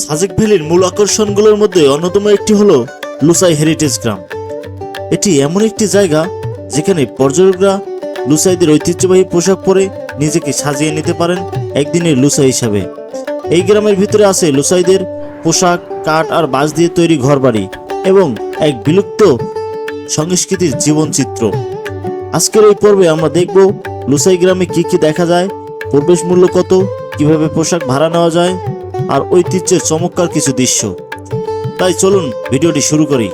সাজেক ভ্যালির মূল আকর্ষণগুলোর মধ্যে অন্যতম একটি হলো লুসাই হেরিটেজ গ্রাম। এটি এমন একটি জায়গা যেখানে পর্যটকরা লুসাইদের ঐতিহ্যবাহী পোশাক পরে নিজেকে সাজিয়ে নিতে পারেন একদিনের লুসাই হিসাবে। এই গ্রামের ভিতরে আছে লুসাইদের পোশাক, কাঠ আর বাঁশ দিয়ে তৈরি ঘরবাড়ি এবং এক বিলুপ্ত সংস্কৃতির জীবনচিত্র। আজকের এই পর্বে আমরা দেখব লুসাই গ্রামে কি কি দেখা যায়, প্রবেশ মূল্য কত, কীভাবে পোশাক ভাড়া নেওয়া যায় আর ঐতিহ্যের চমৎকার কিছু দৃশ্য। তাই চলুন ভিডিওটি শুরু করি।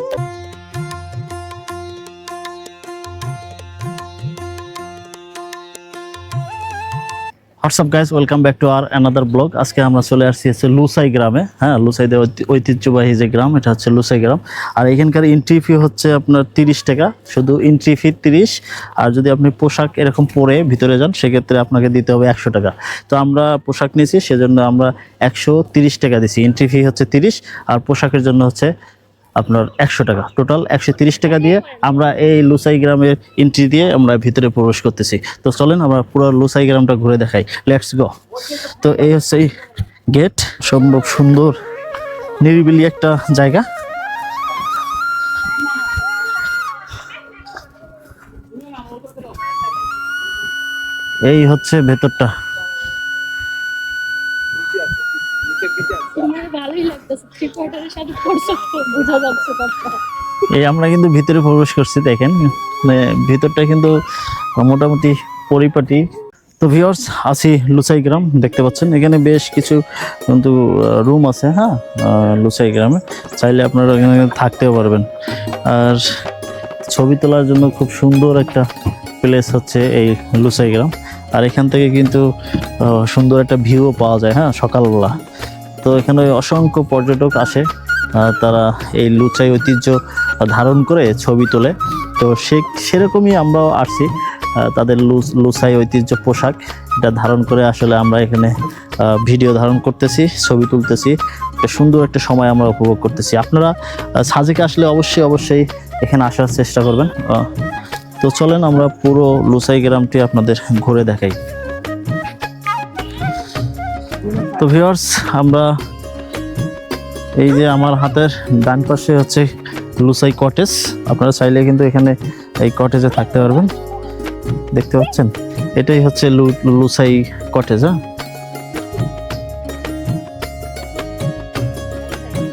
What's up guys welcome back to our another blog আজকে আমরা চলে আসছি হচ্ছে লুসাই গ্রামে হ্যাঁ? লুসাইদের ঐতিহ্যবাহী যে গ্রাম, এটা হচ্ছে লুসাই গ্রাম। আর এখানকার এন্ট্রি ফি হচ্ছে আপনার তিরিশ টাকা, শুধু এন্ট্রি ফি তিরিশ। আর যদি আপনি পোশাক এরকম পরে ভিতরে যান, সেক্ষেত্রে আপনাকে দিতে হবে একশো টাকা। তো আমরা পোশাক নিয়েছি, সেজন্য আমরা একশো তিরিশ টাকা দিছি। এন্ট্রি ফি হচ্ছে তিরিশ, আর পোশাকের জন্য হচ্ছে আপনার একশো টাকা। টোটাল একশো টাকা দিয়ে আমরা এই লুসাই গ্রামের এন্ট্রি দিয়ে আমরা ভিতরে প্রবেশ করতেছি। তো চলেন আমরা পুরো লুসাই গ্রামটা ঘুরে দেখাই। লেটস গো তো এই হচ্ছে এই গেট সম্ভব সুন্দর, নিরিবিলি একটা জায়গা। এই হচ্ছে ভেতরটা। এই আমরা কিন্তু ভিতরে প্রবেশ করছি, দেখেন। মানে ভিতরটা কিন্তু মোটামুটি পরিপাটি। তো ভিওর্স আছি লুসাই গ্রাম, দেখতে পাচ্ছেন। এখানে বেশ কিছু কিন্তু রুম আছে হ্যাঁ? লুসাই গ্রামে। চাইলে আপনারা এখানে থাকতেও পারবেন। আর ছবি তোলার জন্য খুব সুন্দর একটা প্লেস হচ্ছে এই লুসাই গ্রাম। আর এখান থেকে কিন্তু সুন্দর একটা ভিউও পাওয়া যায় হ্যাঁ? সকালবেলা। তো এখানে অসংখ্য পর্যটক আসে তারা এই লুচাই ঐতিহ্য ধারণ করে ছবি তোলে। তো সে সেরকমই আমরাও আসছি তাদের লুসাই ঐতিহ্য পোশাক এটা ধারণ করে আসলে আমরা এখানে ভিডিও ধারণ করতেছি, ছবি তুলতেছি। একটা সুন্দর একটা সময় আমরা উপভোগ করতেছি। আপনারা সাজেকে আসলে অবশ্যই অবশ্যই এখানে আসার চেষ্টা করবেন। তো চলেন আমরা পুরো লুসাই গ্রামটি আপনাদের ঘুরে দেখাই। তো ভিউয়ার্স আমরা এই যে আমার হাতের ডান পাশে হচ্ছে লুসাই কটেজ আপনারা চাইলে কিন্তু এখানে এই কটেজে থাকতে পারবেন। দেখতে পাচ্ছেন? এটাই হচ্ছে লুসাই কটেজ হ্যাঁ?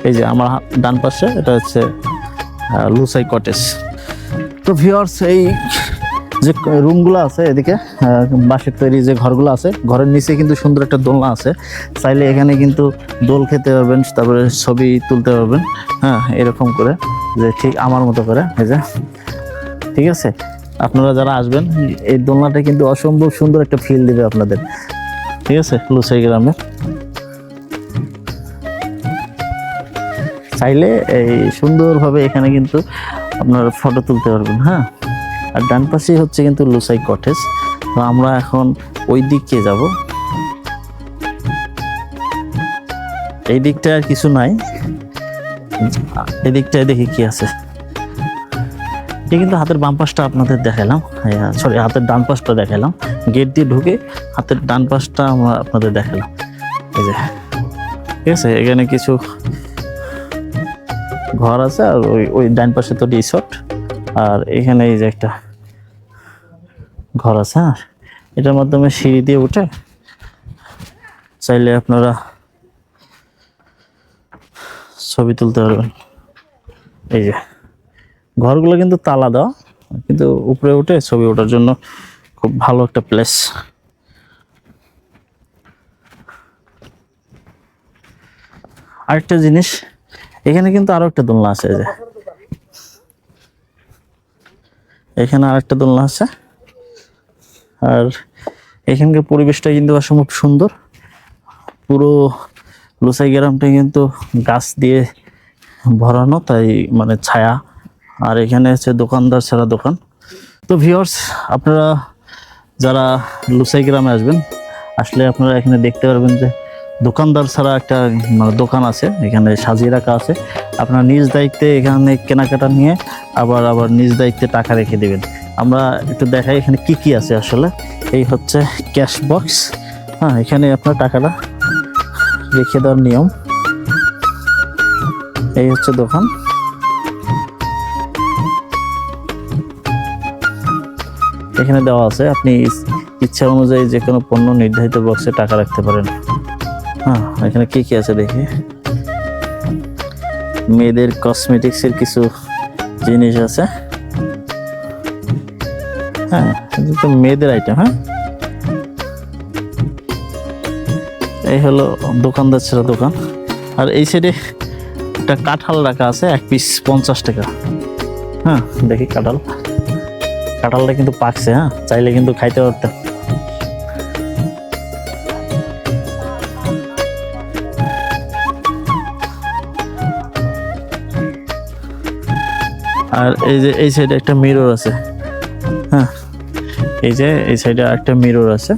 এই যে আমার ডান পাশে এটা হচ্ছে লুসাই কটেজ তো ভিউয়ার্স এই যে রুমগুলো আছে এদিকে বাঁশের তৈরি যে ঘরগুলো আছে, ঘরের নিচে কিন্তু সুন্দর একটা দোলনা আছে। চাইলে এখানে কিন্তু দোল খেতে পারবেন, তারপরে ছবি তুলতে পারবেন হ্যাঁ এরকম করে, যে ঠিক আমার মতো করে, এই যে। ঠিক আছে? আপনারা যারা আসবেন, এই দোলনাটা কিন্তু অসম্ভব সুন্দর একটা ফিল দেবে আপনাদের। ঠিক আছে? লুসাই গ্রামে। চাইলে এই সুন্দরভাবে এখানে কিন্তু আপনারা ফটো তুলতে পারবেন হ্যাঁ। আর ডান পাশেই হচ্ছে কিন্তু লুসাই কটেজ তো আমরা এখন ওই দিকে যাব। এই দিকটা আর কিছু নাই। এই দিকটায় দেখি কি আছে। এই কিন্তু হাতের বাম পাশটা আপনাদের দেখালাম। সরি হাতের ডান পাশটা দেখালাম। গেট দিয়ে ঢুকে হাতের ডান পাশটা আমরা আপনাদের দেখালাম। এই যে, ঠিক আছে? এখানে কিছু ঘর আছে আর ওই ওই ডান পাশে তো রিসর্ট আর এখানে এই যে একটা ঘর আছে হ্যাঁ? এটার মাধ্যমে সিঁড়ি দিয়ে উঠে চাইলে আপনারা ছবি তুলতে পারবেন। এই যে ঘরগুলো কিন্তু তালা দেওয়া, কিন্তু উপরে উঠে ছবি ওঠার জন্য খুব ভালো একটা প্লেস আরেকটা জিনিস, এখানে কিন্তু আরও একটা দোলনা আছে যে। এখানে আরেকটা দোলনা আছে। আর এখানকার পরিবেশটা কিন্তু অসম্ভব সুন্দর। পুরো লুসাই গ্রামটা কিন্তু গাছ দিয়ে ভরানো, তাই মানে ছায়া। আর এখানে হচ্ছে দোকানদার ছাড়া দোকান। তো ভিওর্স আপনারা যারা লুসাই গ্রামে আসবেন, আসলে আপনারা এখানে দেখতে পারবেন যে দোকানদার ছাড়া একটা মানে দোকান আছে, এখানে সাজিয়ে রাখা আছে। আপনার নিজ দায়িত্বে এখানে কেনাকাটা নিয়ে আবার আবার নিজ দায়িত্বে টাকা রেখে দেবেন। আমরা একটু দেখাই এখানে কি কি আছে আসলে। এই হচ্ছে ক্যাশ বক্স। হ্যাঁ এখানে আপনার টাকাটা রেখে দেওয়ার নিয়ম। এই হচ্ছে দোকান। এখানে দেওয়া আছে, আপনি ইচ্ছা অনুযায়ী যে কোনো পণ্য নির্ধারিত বক্সে টাকা রাখতে পারেন। হ্যাঁ এখানে কি কি আছে দেখি। মেয়েদের কসমেটিক্সের কিছু জিনিস আছে। হ্যাঁ তো মেয়েদের আইটেম হ্যাঁ? এই হলো দোকানদার ছেড়া দোকান। আর এই সাইডে একটা কাঁঠাল রাখা আছে, এক পিস পঞ্চাশ টাকা। হ্যাঁ দেখি কাঁঠাল। কাঁঠালটা কিন্তু পাকছে হ্যাঁ? চাইলে কিন্তু খাইতে পারতেন। আর এই যে, এই সাইডে একটা মিরর আছে। হ্যাঁ এই যে, এই সাইডে একটা মিরর আছে।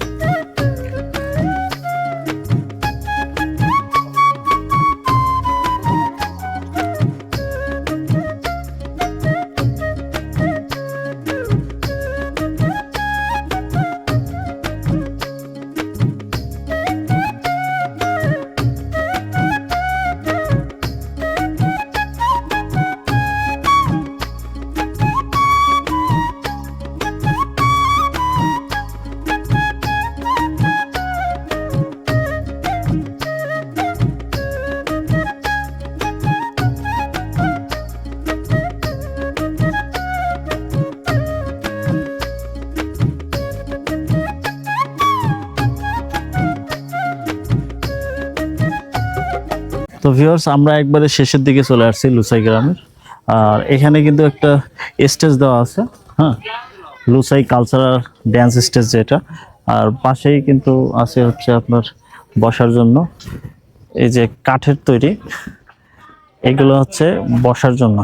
তো ভিউয়ার্স আমরা একবারে শেষের দিকে চলে আসছি লুসাই গ্রামের আর এখানে কিন্তু একটা স্টেজ দেওয়া আছে হ্যাঁ? লুসাই কালচারাল ড্যান্স স্টেজ যেটা। আর পাশেই কিন্তু আছে হচ্ছে আপনার বসার জন্য এই যে কাঠের তৈরি। এগুলো হচ্ছে বসার জন্য।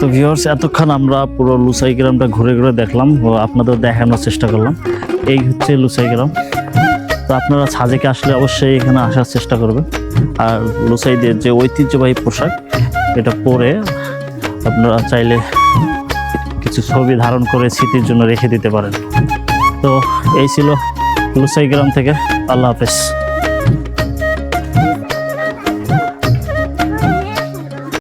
তো ভিউয়ার্স এতক্ষণ আমরা পুরো লুসাই গ্রামটা ঘুরে ঘুরে দেখলাম আপনাদের দেখানোর চেষ্টা করলাম। এই হচ্ছে লুসাই গ্রাম। তো আপনারা সাজেকে আসলে অবশ্যই এখানে আসার চেষ্টা করবেন। আর লুসাইদের যে ঐতিহ্যবাহী পোশাক, এটা পরে আপনারা চাইলে কিছু ছবি ধারণ করে স্মৃতির জন্য রেখে দিতে পারেন। তো এই ছিল লুসাই গ্রাম থেকে। আল্লাহ হাফেজ।